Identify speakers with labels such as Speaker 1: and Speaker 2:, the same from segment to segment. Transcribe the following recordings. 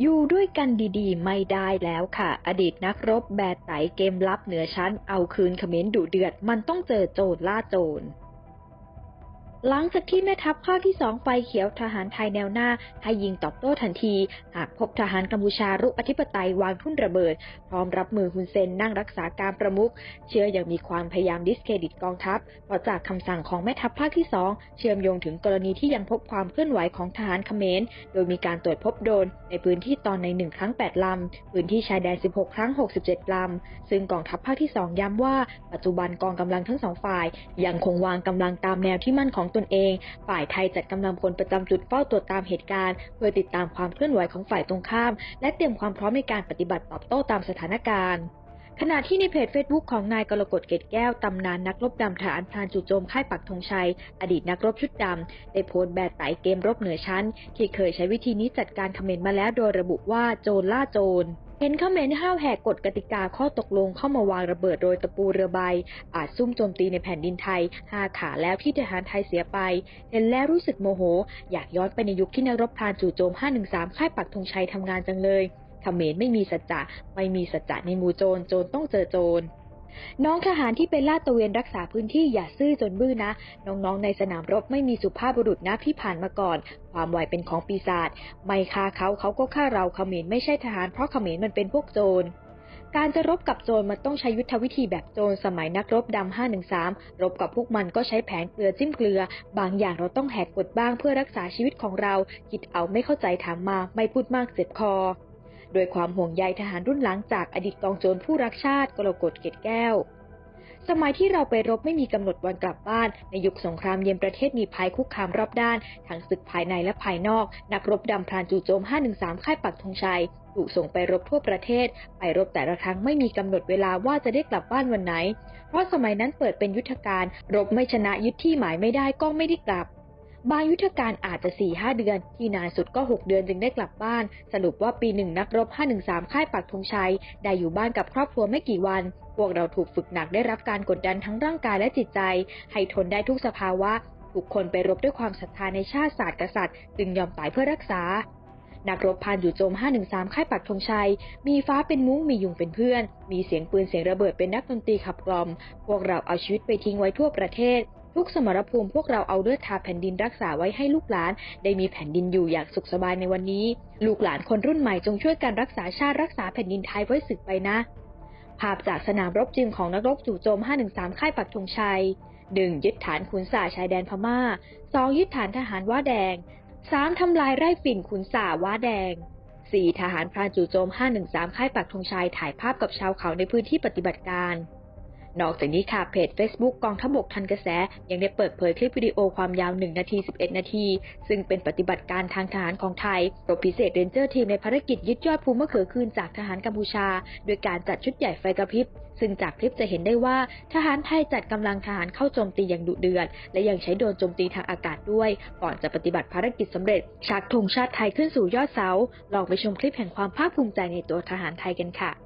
Speaker 1: อยู่ด้วยกันดีๆ ไม่ได้แล้วค่ะ อดีตนักรบแบดไตเกมลับเหนือชั้น เอาคืนเขมรดุเดือด มันต้องเจอโจรล่าโจร หลังจากที่แม่ทัพภาคที่สองไฟเขียวทหารไทยแนวหน้า ให้ยิงตอบโต้ทันที หากพบทหารกัมพูชารุกอธิปไตยวางทุ่นระเบิด พร้อมรับมือฮุนเซนนั่งรักษาการประมุขเชื่อยังมีความพยายามดิสเครดิตกองทัพเพราะจากคำสั่งของแม่ทัพภาคที่สองเชื่อมโยงถึงกรณีที่ยังพบความเคลื่อนไหวของทหารเขมร โดยมีการตรวจพบโดนในพื้นที่ตอนใน1ครั้ง 8 ลำ พื้นที่ชายแดน 16 ครั้ง 67 ลำ ซึ่งกองทัพภาคที่2ย้ำว่า ปัจจุบันกองกำลังทั้งสองฝ่าย ยังคงวางกำลังตามแนวที่มั่นของตนเอง ฝ่ายไทยจัดกำลังพลประจำจุดเฝ้าตรวจตามเหตุการณ์ เพื่อติดตามความเคลื่อนไหวของฝ่ายตรงข้าม และเตรียมความพร้อมในการปฏิบัติตอบโต้ตามสถานการณ์ขณะที่ในเพจ Facebook ของนายกรกฎเกตแก้ว ตำนานนักรบดำทหารพานจู่โจมค่ายปักธงชัย อดีตนักรบชุดดำ ได้โพสต์แบบไต่เกมรบเหนือชั้น ที่เคยใช้วิธีนี้จัดการเขมรมาแล้วโดยระบุว่าโจรล่าโจร เห็นเขมรห้าวแหกกฎกติกาข้อตกลงเข้ามาวางระเบิดโดยตะปูเรือใบ อาจซุ่มโจมตีในแผ่นดินไทยห้าขาแล้วที่ทหารไทยเสียไป เห็นแล้วรู้สึกโมโห อยากย้อนไปในยุคที่นักรบพรานจู่โจม 513 ค่ายปักธงชัยทำงานจังเลยเขมรไม่มีสัจจะไม่มีสัจจะในหมู่โจรโจรต้องเจอโจร น้องทหารที่เป็นลาดตระเวนรักษาพื้นที่อย่าซื่อจนบื้อนะ น้องๆในสนามรบไม่มีสุภาพบุรุษนักที่ผ่านมาก่อน ความไวเป็นของปีศาจไม่ฆ่าเขาเขาก็ฆ่าเราเขมรไม่ใช่ทหารเพราะเขมรมันเป็นพวกโจรการจะรบกับโจรมันต้องใช้ยุทธวิธีแบบโจรสมัยนักรบดำ 513 รบกับพวกมันก็ใช้แผนเกลือจิ้มเกลือ บางอย่างเราต้องแหกกฎบ้างเพื่อรักษาชีวิตของเรา คิดเอาไม่เข้าใจถามมา ไม่พูดมากเจ็บคอ โดยความห่วงใยทหารรุ่นหลังจากอดีตกองโจรผู้รักชาติกรกฎเกตแก้ว สมัยที่เราไปรบไม่มีกำหนดวันกลับบ้าน ในยุคสงครามเย็นประเทศมีภัยคุกคามรอบด้าน ทั้งศึกภายในและภายนอก นักรบดำพรานจู่โจม 513 ค่ายปักธงชัยถูกส่งไปรบทั่วประเทศ ไปรบแต่ละครั้งไม่มีกำหนดเวลาว่าจะได้กลับบ้านวันไหน เพราะสมัยนั้นเปิดเป็นยุทธการ รบไม่ชนะยึดที่หมายไม่ได้ก็ไม่ได้กลับ บางยุทธการอาจจะ 4-5 เดือน ที่นานสุดก็ 6 เดือนจึงได้กลับบ้าน สรุปว่าปีหนึ่งนักรบ 513 ค่ายปักธงชัย ได้อยู่บ้านกับครอบครัวไม่กี่วัน พวกเราถูกฝึกหนักได้รับการกดดันทั้งร่างกายและจิตใจ ให้ทนได้ทุกสภาวะทุกคนไปรบด้วยความศรัทธาในชาติศาสตร์กษัตริย์จึงยอมตายเพื่อรักษา นักรบพานอยู่โจม 513 ค่ายปักธงชัย มีฟ้าเป็นมุ้ง มียุงเป็นเพื่อน มีเสียงปืนเสียงระเบิดเป็นนักดนตรีขับกล่อม พวกเราเอาชีวิตไปทิ้งไว้ทั่วประเทศ ทุกสมรภูมิพวกเราเอาเลือดทาแผ่นดินรักษาไว้ให้ลูกหลาน ได้มีแผ่นดินอยู่อย่างสุขสบายในวันนี้ ลูกหลานคนรุ่นใหม่จงช่วยกันรักษาชาติรักษาแผ่นดินไทยไว้สึกไปนะ ภาพจากสนามรบจริงของนักรบจู่โจม 513 ค่ายปักธงชัย 1. ยึดฐานขุนสาชายแดนพม่า 2. ยึดฐานทหารว่าแดง 3. ทำลายไร่ฝิ่นขุนสาว่าแดง 4. ทหารพรานจู่โจม 513 ค่ายปักธงชัยถ่ายภาพกับชาวเขาในพื้นที่ปฏิบัติการ นอกจากนี้ค่ะเพจ Facebook กองทัพบกทันกระแส ยังได้เปิดเผยคลิปวิดีโอความยาว 1 นาที 11 นาที ซึ่งเป็นปฏิบัติการทางทหารของไทยรบพิเศษเรนเจอร์ทีมในภารกิจยึดยอดภูมะเขือคืนจากทหารกัมพูชา โดยการจัดชุดใหญ่ไฟกระพริบ ซึ่งจากคลิปจะเห็นได้ว่าทหารไทยจัดกำลังทหารเข้าโจมตีอย่างดุเดือด และยังใช้โดรนโจมตีทางอากาศด้วย ก่อนจะปฏิบัติภารกิจสำเร็จชักธงชาติไทยขึ้นสู่ยอดเสาลองไปชมคลิปแห่งความภาคภูมิใจในตัวทหารไทยกันค่ะ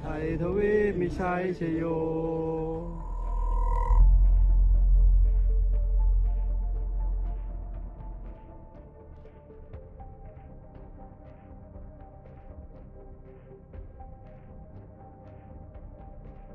Speaker 2: ไท
Speaker 3: ยทวีปมิชัยชโย